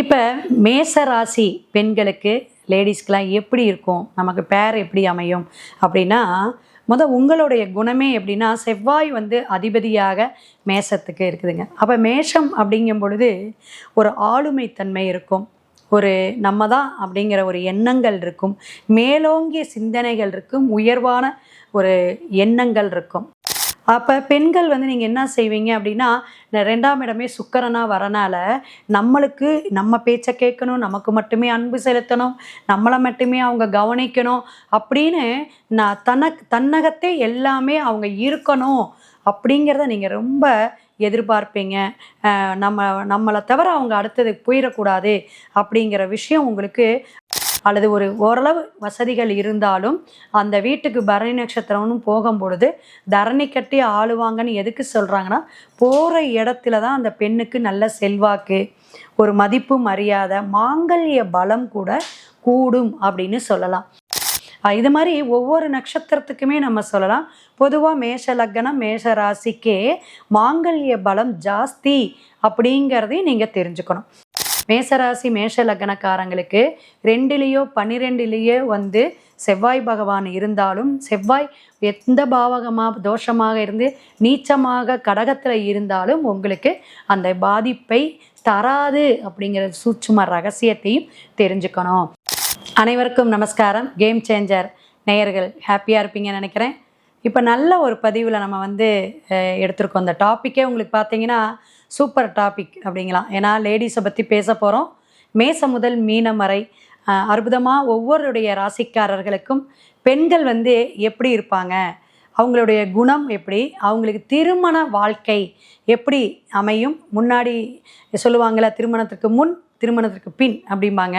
இப்போ மேச ராசி பெண்களுக்கு லேடிஸ்க்கெலாம் எப்படி இருக்கும்? நமக்கு பேர் எப்படி அமையும்? அப்படின்னா முத உங்களுடைய குணமே எப்படின்னா செவ்வாய் வந்து அதிபதியாக மேசத்துக்கு இருக்குதுங்க. அப்போ மேஷம் அப்படிங்கும் பொழுது ஒரு ஆளுமைத்தன்மை இருக்கும். ஒரு நம்ம தான் அப்படிங்கிற ஒரு எண்ணங்கள் இருக்கும். மேலோங்கிய சிந்தனைகள் இருக்கும். உயர்வான ஒரு எண்ணங்கள் இருக்கும். அப்போ பெண்கள் வந்து நீங்கள் என்ன செய்வீங்க அப்படின்னா ரெண்டாம் இடமே சுக்கரனாக வரனால நம்மளுக்கு நம்ம பேச்சை கேட்கணும் நமக்கு மட்டுமே அன்பு செலுத்தணும் நம்மளை மட்டுமே அவங்க கவனிக்கணும் அப்படின்னு நான் தனக்கு தன்னகத்தே எல்லாமே அவங்க இருக்கணும் அப்படிங்கிறத நீங்கள் ரொம்ப எதிர்பார்ப்பீங்க. நம்ம நம்மளை தவிர அவங்க அடுத்தது போயிடக்கூடாது அப்படிங்கிற விஷயம் உங்களுக்கு அல்லது ஒரு ஓரளவு வசதிகள் இருந்தாலும் அந்த வீட்டுக்கு பரணி நட்சத்திரம்னு போகும் பொழுது தரணி கட்டி ஆளுவாங்கன்னு எதுக்கு சொல்கிறாங்கன்னா போகிற இடத்துல தான் அந்த பெண்ணுக்கு நல்ல செல்வாக்கு ஒரு மதிப்பு மரியாதை மாங்கல்ய பலம் கூட கூடும் அப்படின்னு சொல்லலாம். இது மாதிரி ஒவ்வொரு நட்சத்திரத்துக்குமே நம்ம சொல்லலாம். பொதுவாக மேஷ லக்னம் மேஷ ராசிக்கே மாங்கல்ய பலம் ஜாஸ்தி அப்படிங்கிறதையும் நீங்கள் தெரிஞ்சுக்கணும். மேசராசி மேஷ லக்னக்காரங்களுக்கு ரெண்டுலேயோ பன்னிரெண்டுலேயோ வந்து செவ்வாய் பகவான் இருந்தாலும் செவ்வாய் எந்த பாவகமாக தோஷமாக இருந்து நீச்சமாக கடகத்தில் இருந்தாலும் உங்களுக்கு அந்த பாதிப்பை தராது அப்படிங்கிற சூட்சும ரகசியத்தையும் தெரிஞ்சுக்கணும். அனைவருக்கும் நமஸ்காரம். கேம் சேஞ்சர் நேயர்கள் ஹாப்பியாக இருப்பீங்கன்னு நினைக்கிறேன். இப்போ நல்ல ஒரு பதிவில் நம்ம வந்து எடுத்திருக்கோம். அந்த டாப்பிக்கே உங்களுக்கு பார்த்தீங்கன்னா சூப்பர் டாபிக் அப்படிங்களாம் ஏன்னா லேடிஸை பற்றி பேச போகிறோம் மேசம் முதல் மீனம் வரை அற்புதமாக ஒவ்வொருடைய ராசிக்காரர்களுக்கும் பெண்கள் வந்து எப்படி இருப்பாங்க? அவங்களுடைய குணம் எப்படி? அவங்களுக்கு திருமண வாழ்க்கை எப்படி அமையும்? முன்னாடி சொல்லுவாங்களா திருமணத்துக்கு முன் திருமணத்திற்கு பின் அப்படிம்பாங்க.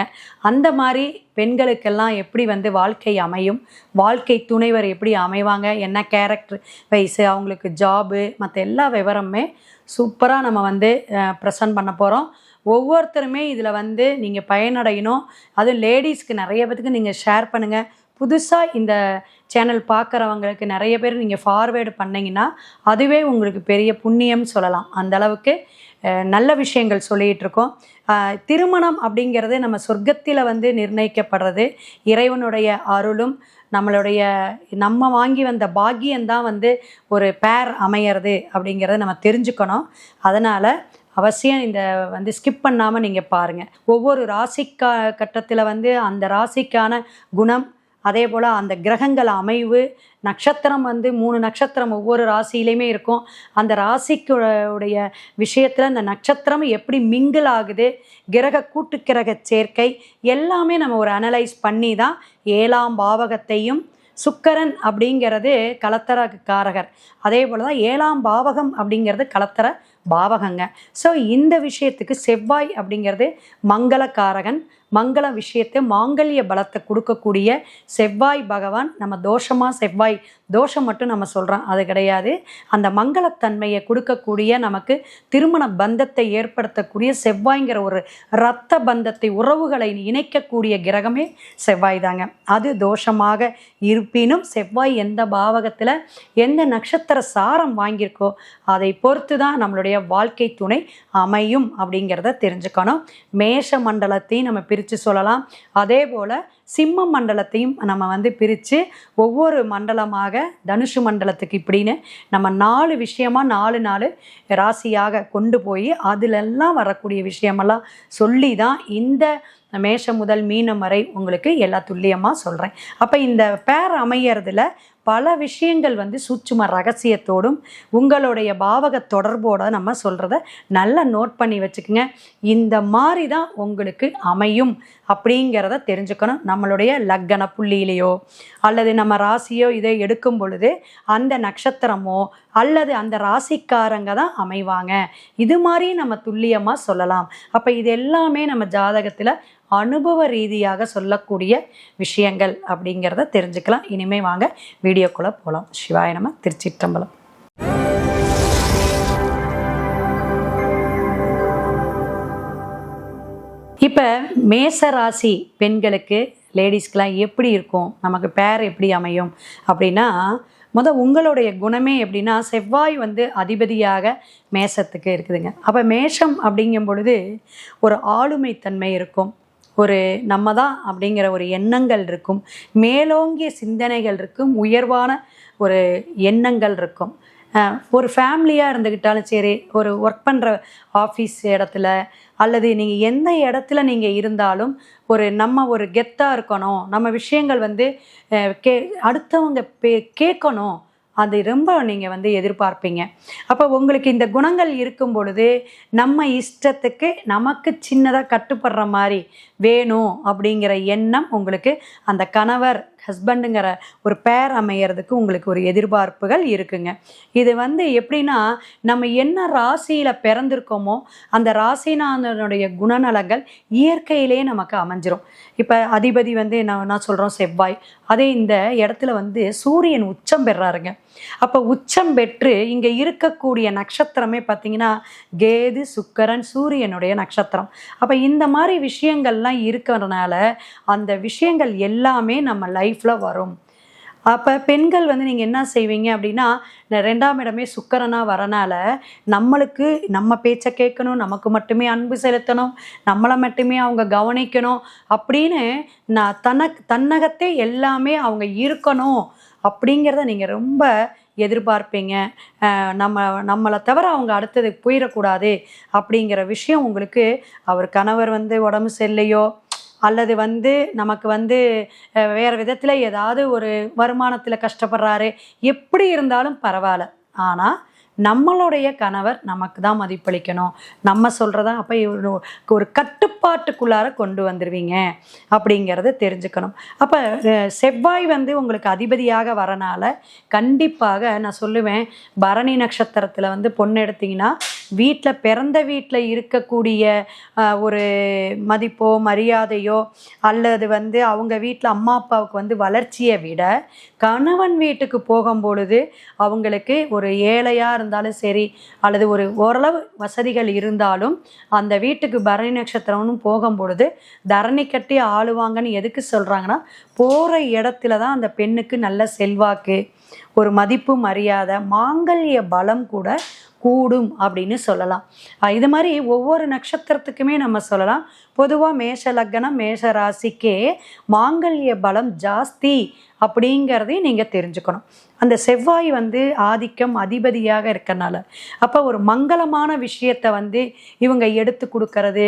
அந்த மாதிரி பெண்களுக்கெல்லாம் எப்படி வந்து வாழ்க்கை அமையும்? வாழ்க்கை துணைவர் எப்படி அமைவாங்க? என்ன கேரக்டர் வைஸு அவங்களுக்கு ஜாபு மற்ற எல்லா விவரமுமே சூப்பராக நம்ம வந்து ப்ரெசன்ட் பண்ண போகிறோம் ஒவ்வொருத்தருமே இதில் வந்து நீங்கள் பயனடையணும். அதுவும் லேடிஸ்க்கு நிறைய பேத்துக்கு நீங்கள் ஷேர் பண்ணுங்கள் புதுசாக இந்த சேனல் பார்க்குறவங்களுக்கு நிறைய பேர் நீங்கள் ஃபார்வேர்டு பண்ணிங்கன்னா அதுவே உங்களுக்கு பெரிய புண்ணியம் சொல்லலாம். அந்த அளவுக்கு நல்ல விஷயங்கள் சொல்லிகிட்டு இருக்கோம். திருமணம் அப்படிங்கிறது நம்ம சொர்க்கத்தில் வந்து நிர்ணயிக்கப்படுறது. இறைவனுடைய அருளும் நம்மளுடைய நம்ம வாங்கி வந்த பாக்கியம்தான் வந்து ஒரு பேர் அமையிறது அப்படிங்கிறத நம்ம தெரிஞ்சுக்கணும். அதனால் அவசியம் இந்த வந்து ஸ்கிப் பண்ணாமல் நீங்கள் பாருங்கள் ஒவ்வொரு ராசிக்கா கட்டத்தில் வந்து அந்த ராசிக்கான குணம் அதே போல் அந்த கிரகங்கள் அமைவு நட்சத்திரம் வந்து மூணு நட்சத்திரம் ஒவ்வொரு ராசியிலையுமே இருக்கும். அந்த ராசிக்கு உடைய விஷயத்தில் அந்த நட்சத்திரம் எப்படி மிங்கிள் ஆகுது கிரக கூட்டு கிரக சேர்க்கை எல்லாமே நம்ம ஒரு அனலைஸ் பண்ணி தான் ஏழாம் பாவகத்தையும் சுக்கரன் அப்படிங்கிறது கலத்தர காரகர் அதே போல் தான் ஏழாம் பாவகம் அப்படிங்கிறது கலத்தர பாவகங்க. ஸோ இந்த விஷயத்துக்கு செவ்வாய் அப்படிங்கிறது மங்களக்காரகன் மங்கள விஷயத்தை மாங்கல்ய பலத்தை கொடுக்கக்கூடிய செவ்வாய் பகவான் நம்ம தோஷமாக செவ்வாய் தோஷம் மட்டும் நம்ம சொல்கிறோம் அது கிடையாது. அந்த மங்களத்தன்மையை கொடுக்கக்கூடிய நமக்கு திருமண பந்தத்தை ஏற்படுத்தக்கூடிய செவ்வாய்ங்கிற ஒரு இரத்த பந்தத்தை உறவுகளை இணைக்கக்கூடிய கிரகமே செவ்வாய் தாங்க. அது தோஷமாக இருப்பினும் செவ்வாய் எந்த பாவகத்தில் எந்த நட்சத்திர சாரம் வாங்கியிருக்கோ அதை பொறுத்து தான் நம்மளுடைய வாழ்க்கை துணை அமையும் அப்படிங்கிறத தெரிஞ்சுக்கணும். மேஷ மண்டலத்தையும் நம்ம பிரித்து சொல்லலாம். அதே போல் சிம்ம மண்டலத்தையும் நம்ம வந்து பிரித்து ஒவ்வொரு மண்டலமாக தனுஷு மண்டலத்துக்கு இப்படின்னு நம்ம நாலு விஷயமா நாலு நாலு ராசியாக கொண்டு போய் அதிலெல்லாம் வரக்கூடிய விஷயமெல்லாம் சொல்லி தான் இந்த மேஷம் முதல் மீனம் வரை உங்களுக்கு எல்லா துல்லியமாக சொல்கிறேன் அப்போ இந்த பேர் அமையறதுல பல விஷயங்கள் வந்து சூட்சும ரகசியத்தோடும் உங்களுடைய பாவக தொடர்போட நம்ம சொல்கிறத நல்லா நோட் பண்ணி வச்சுக்கோங்க. இந்த மாதிரி தான் உங்களுக்கு அமையும் அப்படிங்கிறத தெரிஞ்சுக்கணும். நம்மளுடைய லக்கண புள்ளியிலையோ அல்லது நம்ம ராசியோ இதை எடுக்கும் பொழுது அந்த நட்சத்திரமோ அல்லது அந்த ராசிக்காரங்க தான் அமைவாங்க. இது மாதிரி நம்ம துல்லியமாக சொல்லலாம். அப்போ இது எல்லாமே நம்ம ஜாதகத்தில் அனுபவ ரீதியாக சொல்லக்கூடிய விஷயங்கள் அப்படிங்கிறத தெரிஞ்சுக்கலாம். இனிமே வாங்க வீடியோக்குள்ளே போகலாம் சிவாய நம்ம திருச்சிற்றம்பலம். இப்போ மேச ராசி பெண்களுக்கு லேடிஸ்க்கெலாம் எப்படி இருக்கும்? நமக்கு பேர் எப்படி அமையும்? அப்படின்னா முதல் உங்களுடைய குணமே எப்படின்னா செவ்வாய் வந்து அதிபதியாக மேசத்துக்கு இருக்குதுங்க. அப்போ மேஷம் அப்படிங்கும் பொழுது ஒரு ஆளுமைத்தன்மை இருக்கும். ஒரு நம்ம தான் அப்படிங்கிற ஒரு எண்ணங்கள் இருக்கும். மேலோங்கிய சிந்தனைகள் இருக்கும். உயர்வான ஒரு எண்ணங்கள் இருக்கும். ஒரு ஃபேமிலியாக இருந்துக்கிட்டாலும் சரி ஒரு ஒர்க் பண்ணுற ஆஃபீஸ் இடத்துல அல்லது நீங்கள் எந்த இடத்துல நீங்கள் இருந்தாலும் ஒரு நம்ம ஒரு கெத்தாக இருக்கணும். நம்ம விஷயங்கள் வந்து கே அடுத்தவங்க பே கேட்கணும். அது ரொம்ப நீங்கள் வந்து எதிர்பார்ப்பீங்க. அப்போ உங்களுக்கு இந்த குணங்கள் இருக்கும் பொழுது நம்ம இஷ்டத்துக்கு நமக்கு சின்னதாக கட்டுப்படுற மாதிரி வேணும் அப்படிங்கிற எண்ணம் உங்களுக்கு அந்த கணவர் ஹஸ்பண்டுங்கிற ஒரு பேர் அமையறதுக்கு உங்களுக்கு ஒரு எதிர்பார்ப்புகள் இருக்குங்க. இது வந்து எப்படின்னா நம்ம என்ன ராசியில் பிறந்திருக்கோமோ அந்த ராசினாதனுடைய குணநலங்கள் இயற்கையிலேயே நமக்கு அமைஞ்சிரும். இப்போ அதிபதி வந்து நான் நான் சொல்கிறோம் செவ்வாய். அதே இந்த இடத்துல வந்து சூரியன் உச்சம் பெறாருங்க. அப்போ உச்சம் பெற்று இங்கே இருக்கக்கூடிய நட்சத்திரமே பார்த்தீங்கன்னா கேது சுக்கரன் சூரியனுடைய நட்சத்திரம். அப்போ இந்த மாதிரி விஷயங்கள்லாம் இருக்கிறதுனால அந்த விஷயங்கள் எல்லாமே நம்ம லைஃப்பில் வரும். அப்போ பெண்கள் வந்து நீங்கள் என்ன செய்வீங்க அப்படின்னா ரெண்டாம் இடமே சுக்கரனாக வரனால நம்மளுக்கு நம்ம பேச்சை கேட்கணும் நமக்கு மட்டுமே அன்பு செலுத்தணும் நம்மளை மட்டுமே அவங்க கவனிக்கணும் அப்படின்னு நான் தனக் தன்னகத்தே எல்லாமே அவங்க இருக்கணும் அப்படிங்கிறத நீங்கள் ரொம்ப எதிர்பார்ப்பீங்க. நம்ம நம்மளை தவிர அவங்க அடுத்தது போயிடக்கூடாது அப்படிங்கிற விஷயம் உங்களுக்கு அவர் கணவர் வந்து உடம்பு சரியில்லையோ அல்லது வந்து நமக்கு வந்து வேறு விதத்தில் ஏதாவது ஒரு வருமானத்தில் கஷ்டப்படுறாரு எப்படி இருந்தாலும் பரவாயில்ல. ஆனால் நம்மளுடைய கணவர் நமக்கு தான் மதிப்பளிக்கணும். நம்ம சொல்கிறதா அப்போ ஒரு கட்டுப்பாட்டுக்குள்ளார கொண்டு வந்துடுவீங்க அப்படிங்கிறத தெரிஞ்சுக்கணும். அப்போ செவ்வாய் வந்து உங்களுக்கு அதிபதியாக வரனால கண்டிப்பாக நான் சொல்லுவேன் பரணி நட்சத்திரத்தில் வந்து பொண்ணு எடுத்தீங்கன்னா வீட்டில் பிறந்த வீட்டில் இருக்கக்கூடிய ஒரு மதிப்போ மரியாதையோ அல்லது வந்து அவங்க வீட்டில் அம்மா அப்பாவுக்கு வந்து வளர்ச்சியை விட கணவன் வீட்டுக்கு போகும்பொழுது அவங்களுக்கு ஒரு ஏழையாக இருந்தாலும் சரி அல்லது ஒரு ஓரளவு வசதிகள் இருந்தாலும் அந்த வீட்டுக்கு பரணி நட்சத்திரம்னு போகும்பொழுது தரணி கட்டி ஆளுவாங்கன்னு எதுக்கு சொல்கிறாங்கன்னா போகிற இடத்துல தான் அந்த பெண்ணுக்கு நல்ல செல்வாக்கு ஒரு மதிப்பு மரியாதை மாங்கல்ய பலம் கூட கூடும் அப்படின்னு சொல்லலாம். இது மாதிரி ஒவ்வொரு நட்சத்திரத்துக்குமே நம்ம சொல்லலாம். பொதுவாக மேஷ லக்னம் மேஷ ராசிக்கே மாங்கல்ய பலம் ஜாஸ்தி அப்படிங்கிறதையும் நீங்கள் தெரிஞ்சுக்கணும். அந்த செவ்வாய் வந்து ஆதிக்கம் அதிபதியாக இருக்கறனால. அப்போ ஒரு மங்களமான விஷயத்தை வந்து இவங்க எடுத்து கொடுக்கறது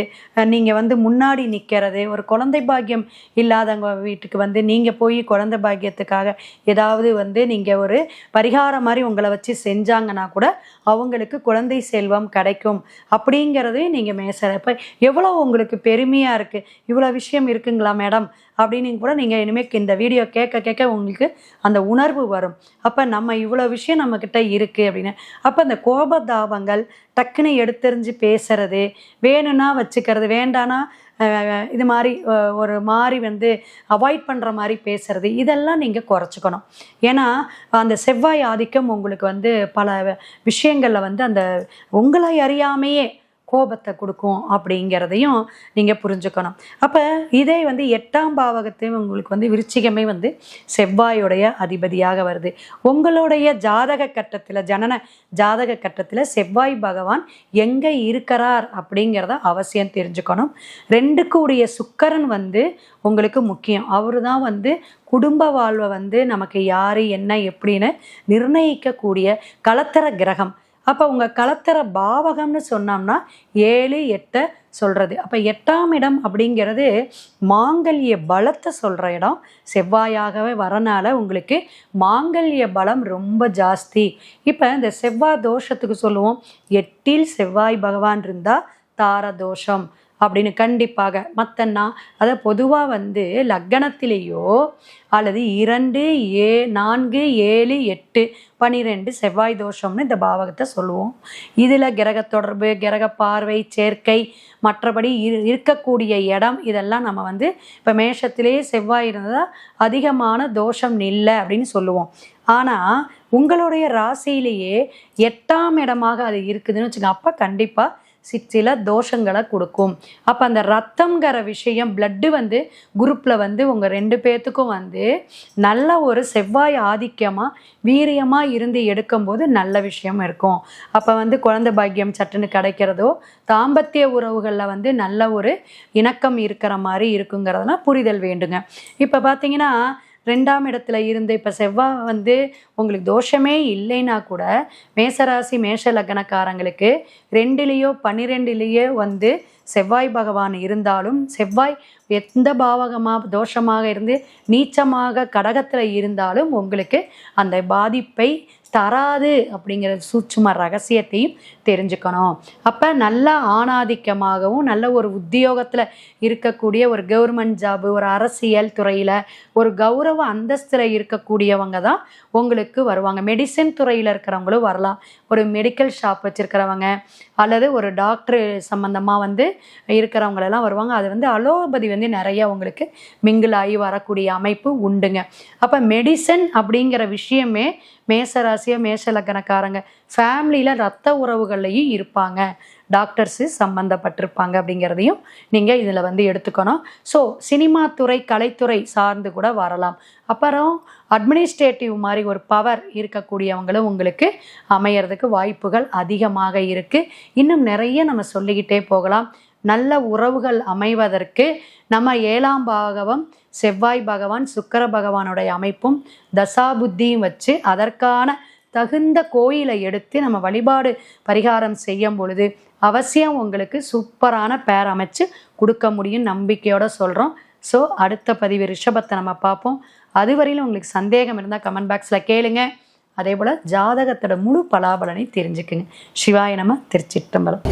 நீங்கள் வந்து முன்னாடி நிற்கிறது ஒரு குழந்தை பாக்கியம் இல்லாதவங்க வீட்டுக்கு வந்து நீங்கள் போய் குழந்தை பாக்கியத்துக்காக ஏதாவது வந்து நீங்கள் ஒரு பரிகாரம் மாதிரி உங்களை வச்சு செஞ்சாங்கன்னா கூட அவங்களுக்கு குழந்தை செல்வம் கிடைக்கும் அப்படிங்கிறதையும் நீங்கள் மேச இப்போ எவ்வளோ உங்களுக்கு பெருமையாக இருக்குது இவ்வளோ விஷயம் இருக்குங்களா மேடம்? அப்படின்னு கூட நீங்கள் இனிமேல் இந்த வீடியோ கேட்க கேட்க உங்களுக்கு அந்த உணர்வு வரும். அப்போ நம்ம இவ்வளோ விஷயம் நம்மக்கிட்ட இருக்குது அப்படின்னு. அப்போ அந்த கோபதாபங்கள் டக்குன்னு எடுத்தெறிஞ்சு பேசுறது வேணும்னா வச்சுக்கிறது வேண்டானா இது மாதிரி ஒரு மாதிரி வந்து அவாய்ட் பண்ணுற மாதிரி பேசுறது இதெல்லாம் நீங்கள் குறைச்சிக்கணும். ஏன்னா அந்த செவ்வாய் ஆதிக்கம் உங்களுக்கு வந்து பல விஷயங்களில் வந்து அந்த உங்களை அறியாமையே கோபத்தை கொடுக்கும் அப்படிங்கிறதையும் நீங்கள் புரிஞ்சுக்கணும். அப்போ இதே வந்து எட்டாம் பாவகத்தையும் உங்களுக்கு வந்து விருச்சிகமே வந்து செவ்வாயுடைய அதிபதியாக வருது. உங்களுடைய ஜாதக கட்டத்தில் ஜனன ஜாதக கட்டத்தில் செவ்வாய் பகவான் எங்கே இருக்கிறார் அப்படிங்கிறத அவசியம் தெரிஞ்சுக்கணும். ரெண்டுக்கு உடைய சுக்கரன் வந்து உங்களுக்கு முக்கியம். அவரு தான் வந்து குடும்ப வாழ்வை வந்து நமக்கு யார் என்ன எப்படின்னு நிர்ணயிக்கக்கூடிய கலத்தர கிரகம். அப்போ உங்கள் கலத்தர பாவகம்னு சொன்னோம்னா ஏழு எட்டை சொல்கிறது அப்போ எட்டாம் இடம் அப்படிங்கிறது மாங்கல்ய பலத்தை சொல்கிற இடம். செவ்வாயாகவே வரனால உங்களுக்கு மாங்கல்ய பலம் ரொம்ப ஜாஸ்தி. இப்போ இந்த செவ்வாய் தோஷத்துக்கு சொல்லுவோம். எட்டில் செவ்வாய் பகவான் இருந்தால் தார தோஷம் அப்படின்னு கண்டிப்பாக மத்தன்னா அதை பொதுவாக வந்து லக்கணத்திலேயோ அல்லது இரண்டு ஏ நான்கு ஏழு எட்டு பனிரெண்டு செவ்வாய் தோஷம்னு இந்த பாவகத்தை சொல்லுவோம். இதில் கிரக தொடர்பு கிரக பார்வை சேர்க்கை மற்றபடி இரு இருக்கக்கூடிய இடம் இதெல்லாம் நம்ம வந்து இப்போ மேஷத்திலேயே செவ்வாய் இருந்தால் அதிகமான தோஷம் இல்லை அப்படின்னு சொல்லுவோம். ஆனால் உங்களுடைய ராசியிலேயே எட்டாம் இடமாக அது இருக்குதுன்னு வச்சுக்கோங்க. அப்போ கண்டிப்பாக சில தோஷங்களை கொடுக்கும். அப்போ அந்த ரத்தம்ங்கிற விஷயம் பிளட்டு வந்து குரூப்பில் வந்து உங்கள் ரெண்டு பேர்த்துக்கும் வந்து நல்ல ஒரு செவ்வாய் ஆதிக்கமாக வீரியமாக இருந்து எடுக்கும்போது நல்ல விஷயம் இருக்கும். அப்போ வந்து குழந்தை பாக்கியம் சட்டுன்னு கிடைக்கிறதோ தாம்பத்திய உறவுகளில் வந்து நல்ல ஒரு இணக்கம் இருக்கிற மாதிரி இருக்குங்கிறதுனா புரிதல் வேண்டுங்க. இப்போ பார்த்தீங்கன்னா ரெண்டாம் இடத்துல இருந்து இப்போ செவ்வாய் வந்து உங்களுக்கு தோஷமே இல்லைன்னா கூட மேசராசி மேஷ லக்னக்காரங்களுக்கு ரெண்டுலேயோ பன்னிரெண்டுலேயோ வந்து செவ்வாய் பகவான் இருந்தாலும் செவ்வாய் எந்த பாவகமாக தோஷமாக இருந்து நீச்சமாக கடகத்தில் இருந்தாலும் உங்களுக்கு அந்த பாதிப்பை தராது அப்படிங்கிற சூட்சும ரகசியத்தையும் தெரிஞ்சுக்கணும். அப்போ நல்ல ஆணாதிக்கமாகவும் நல்ல ஒரு உத்தியோகத்தில் இருக்கக்கூடிய ஒரு கவர்மெண்ட் ஜாபு ஒரு அரசியல் துறையில் ஒரு கௌரவ அந்தஸ்தில் இருக்கக்கூடியவங்க தான் உங்களுக்கு வருவாங்க. மெடிசன் துறையில் இருக்கிறவங்களும் வரலாம். ஒரு மெடிக்கல் ஷாப் வச்சுருக்கிறவங்க அல்லது ஒரு டாக்டர் சம்மந்தமாக வந்து இருக்கிறவங்களெல்லாம் வருவாங்க. அது வந்து அலோபதி வந்து நிறைய உங்களுக்கு மிங்கிள் ஆகி வரக்கூடிய அமைப்பு உண்டுங்க. அப்போ மெடிசன் அப்படிங்கிற விஷயமே மேசராசியோ மேச லக்கணக்காரங்க ஃபேமிலியில் ரத்த உறவுகள் உறவுகள்லையும் இருப்பாங்க. டாக்டர்ஸு சம்மந்தப்பட்டிருப்பாங்க அப்படிங்கிறதையும் நீங்கள் இதில் வந்து எடுத்துக்கணும். ஸோ சினிமா துறை கலைத்துறை சார்ந்து கூட வரலாம். அப்புறம் அட்மினிஸ்ட்ரேட்டிவ் மாதிரி ஒரு பவர் இருக்கக்கூடியவங்களும் உங்களுக்கு அமையறதுக்கு வாய்ப்புகள் அதிகமாக இருக்குது இன்னும் நிறைய நம்ம சொல்லிக்கிட்டே போகலாம். நல்ல உறவுகள் அமைவதற்கு நம்ம ஏழாம் பாகவம் செவ்வாய் பகவான் சுக்கர பகவானுடைய அமைப்பும் தசாபுத்தியும் வச்சு அதற்கான தகுந்த கோயிலை எடுத்து நம்ம வழிபாடு பரிகாரம் செய்யும் பொழுது அவசியம் உங்களுக்கு சூப்பரான பேர் அமைச்சு கொடுக்க முடியும் நம்பிக்கையோட சொல்கிறோம் ஸோ அடுத்த பதிவு ரிஷபத்தை நம்ம பார்ப்போம். அதுவரையிலும் உங்களுக்கு சந்தேகம் இருந்தால் கமெண்ட் பாக்ஸில் கேளுங்க. அதே போல் ஜாதகத்தோட முழு பலாபலனை தெரிஞ்சுக்குங்க. சிவாய நம்ம திருச்சிட்டம்பலம்